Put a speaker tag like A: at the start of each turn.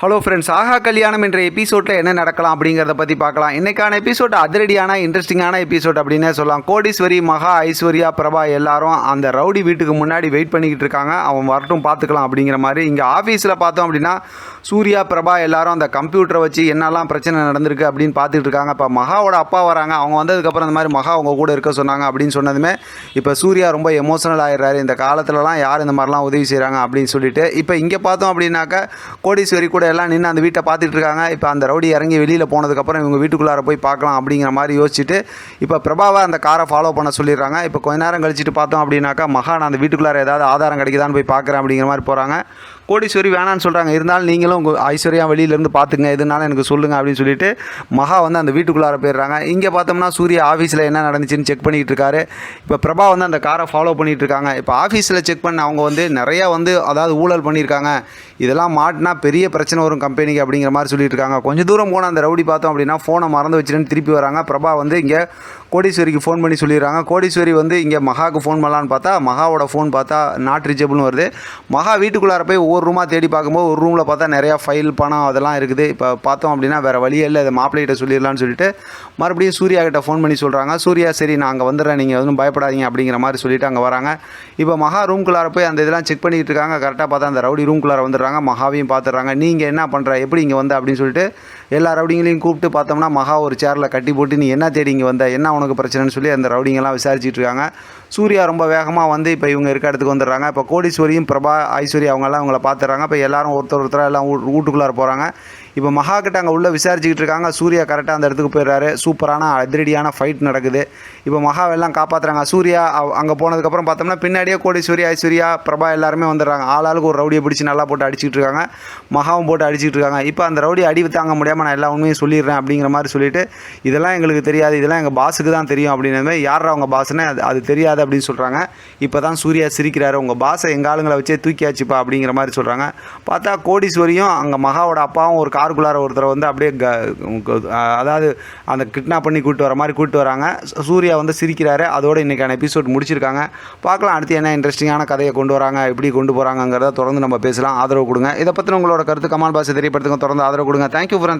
A: Hello friends ஆஹா கல்யாணம் என்ற எபிசோடில் என்ன நடக்கலாம் அப்படிங்கிறத பற்றி பார்க்கலாம். இன்றைக்கான எபிசோட் அதிரடியான இன்ட்ரெஸ்டிங்கான எபிசோட் அப்படின்னே சொல்லலாம். கோடீஸ்வரி மகா ஐஸ்வர்யா பிரபா எல்லாரும் அந்த ரவுடி வீட்டுக்கு முன்னாடி வெயிட் பண்ணிக்கிட்டு இருக்காங்க. அவன் வரட்டும் பார்த்துக்கலாம் அப்படிங்கிற மாதிரி. இங்கே ஆஃபீஸில் பார்த்தோம் அப்படின்னா சூர்யா பிரபா எல்லாரும் அந்த கம்ப்யூட்டரை வச்சு என்னெல்லாம் பிரச்சனை நடந்திருக்கு அப்படின்னு பார்த்துட்டு இருக்காங்க. இப்போ மகாவோட அப்பா வராங்க. அவங்க வந்ததுக்கப்புறம் இந்த மாதிரி மகா அவங்க கூட இருக்க சொன்னாங்க அப்படின்னு சொன்னதுமே இப்போ சூர்யா ரொம்ப எமோஷனல் ஆயிடுறாரு. இந்த காலத்துலலாம் யார் இந்த மாதிரிலாம் உதவி செய்கிறாங்க அப்படின்னு சொல்லிட்டு. இப்போ இங்கே பார்த்தோம் அப்படின்னாக்கா கோடீஸ்வரி கூட எல்லாம் நின்று அந்த வீட்டை பார்த்துட்டு இருக்காங்க. இப்போ அந்த ரவுடி இறங்கி வெளியில் போனதுக்கப்புறம் இவங்க வீட்டுக்குள்ளார போய் பார்க்கலாம் அப்படிங்கிற மாதிரி யோசிச்சுட்டு இப்போ பிரபாவை அந்த காரை ஃபாலோ பண்ண சொல்லிடுறாங்க. இப்போ கொஞ்ச நேரம் கழிச்சிட்டு பார்த்தோம் அப்படின்னாக்கா மகா நான் அந்த வீட்டுக்குள்ளார ஏதாவது ஆதாரம் கிடைக்குதான்னு போய் பார்க்குறேன் அப்படிங்கிற மாதிரி போகிறாங்க கோடீஸ்வரி வேணான்னு சொல்கிறாங்க இருந்தாலும் நீங்களும் உங்கள் ஐஸ்வர்யா வெளியிலேருந்து பார்த்துங்க எதுனாலும் எனக்கு சொல்லுங்கள் அப்படின்னு சொல்லிட்டு மகா வந்து அந்த வீட்டுக்குள்ளார போயிடுறாங்க. இங்கே பார்த்தோம்னா சூர்யா ஆஃபீஸில் என்ன நடந்துச்சுன்னு செக் பண்ணிகிட்டு இருக்காரு. இப்போ பிரபா வந்து அந்த காரை ஃபாலோ பண்ணிகிட்டு இருக்காங்க. இப்போ ஆஃபீஸில் செக் பண்ண அவங்க வந்து நிறையா வந்து அதாவது ஊழல் பண்ணியிருக்காங்க. இதெல்லாம் மாட்டினா பெரிய பிரச்சனை வரும் கம்பெனிக்கு அப்படிங்கிற மாதிரி சொல்லிட்டு இருக்காங்க. கொஞ்சம் தூரம் போன அந்த ரவுடி பார்த்தோம் அப்படின்னா ஃபோனை மறந்து வச்சுருன்னு திருப்பி வராங்க. பிரபா வந்து இங்கே கோடீஸ்வரிக்கு ஃபோன் பண்ணி சொல்லிடுறாங்க. கோடீஸ்வரி வந்து இங்கே மகாவுக்கு ஃபோன் பண்ணலான்னு பார்த்தா மகாவோட ஃபோன் பார்த்தா நாட் ரீச்சபிள்னு வருது. மகா வீட்டுக்குள்ளார போய் ஒவ்வொரு ரூமாக தேடி பார்க்கும்போது ஒரு ரூமில் பார்த்தா நிறையா ஃபைல் பணம் அதெல்லாம் இருக்குது. இப்போ பார்த்தோம் அப்படின்னா வேறு வழியே இல்லை. இதை மாப்பிள்ளைகிட்ட சொல்லிடலான்னு சொல்லிட்டு மறுபடியும் சூர்யா கிட்ட ஃபோன் பண்ணி சொல்கிறாங்க சூர்யா சரி நான் அங்கே வந்துடுறேன். நீங்கள் எதுவும் பயப்படாதீங்க அப்படிங்கிற மாதிரி சொல்லிட்டு அங்கே வராங்க. இப்போ மகா ரூம்குள்ளார போய் அந்த இதெல்லாம் செக் பண்ணிக்கிட்டு இருக்காங்க. கரெக்டாக பார்த்தா அந்த ரவுடி ரூம்குள்ளார வந்துடுறாங்க. மகாவையும் பார்த்துடுறாங்க. நீங்கள் என்ன பண்ணுற எப்படி இங்கே வந்த? அப்படின்னு சொல்லிட்டு எல்லா ரவுடிங்களையும் கூப்பிட்டு பார்த்தோம்னா மகா ஒரு சேரில் கட்டி போட்டு நீ என்ன தேடி இங்கே வந்த? என்ன உனக்கு பிரச்சனைன்னு சொல்லி அந்த ரவுடிங்கெல்லாம் விசாரிச்சுட்டு இருக்காங்க. சூர்யா ரொம்ப வேகமாக வந்து இப்போ இவங்க இருக்க இடத்துக்கு வந்துடுறாங்க. இப்போ கோடீஸ்வரியும் பிரபா ஐஸ்வர்யா அவங்கெல்லாம் அவங்கள பார்த்துறாங்க இப்போ எல்லாரும் ஒருத்தர் ஒருத்தராக எல்லாம் வீட்டுக்குள்ளார போகிறாங்க இப்போ மகா கிட்ட அங்கே உள்ளே விசாரிச்சுக்கிட்டு இருக்காங்க. சூர்யா கரெக்டாக அந்த இடத்துக்கு போயிடுறாரு. சூப்பரான அதிரடியான ஃபைட் நடக்குது. இப்போ மகாவெல்லாம் காப்பாற்றுறாங்க சூர்யா அங்கே போனதுக்கப்புறம் பார்த்தோம்னா பின்னாடியே கோடீஸ்வரி ஐஸ்வர்யா பிரபா எல்லாருமே வந்துடுறாங்க. ஆளாளுக்கு ஒரு ரவுடியை பிடிச்சி நல்லா போட்டு அடிச்சுட்டு இருக்காங்க. மகாவும் போட்டு அடிச்சுட்டு இருக்காங்க. இப்போ அந்த ரவுடி அடி தாங்க முடியாமல் நான் எல்லா உண்மையும் சொல்லிடுறேன் அப்படிங்கிற மாதிரி சொல்லிட்டு இதெல்லாம் எங்களுக்கு தெரியாது இதெல்லாம் எங்கள் பாஸுக்கு தான் தெரியும் அப்படின்னு யாரா அவங்க பாஸ்னே? அது அது தெரியாது அப்படின்னு சொல்கிறாங்க இப்போ தான் சூர்யா சிரிக்கிறாரு. உங்கள் பாஸை எங்கள் ஆளுங்களை வச்சே தூக்கியாச்சுப்பா அப்படிங்கிற மாதிரி சொல்கிறாங்க பார்த்தா கோடீஸ்வரியும் அங்கே மகாவோட அப்பாவும் ஒரு காருக்குள்ளார ஒருத்தரை வந்து அப்படியே க அதாவது அந்த கிட்னாப் பண்ணி கூப்பிட்டு வர மாதிரி கூப்பிட்டு வராங்க. சூர்யா வந்து சிரிக்கிறாரு. அதோட இன்றைக்கான எபிசோட் முடிச்சிருக்காங்க. பார்க்கலாம் அடுத்து என்ன இன்ட்ரெஸ்டிங்கான கதையை கொண்டு வராங்க எப்படி கொண்டு போகிறாங்கிறத தொடர்ந்து நம்ம பேசலாம். ஆதரவு கொடுங்க. இதை பற்றின உங்களோட கருத்து கமால் பாஸ் தெரியப்படுத்துங்க. தொடர்ந்து ஆதரவு கொடுங்க. Thank you for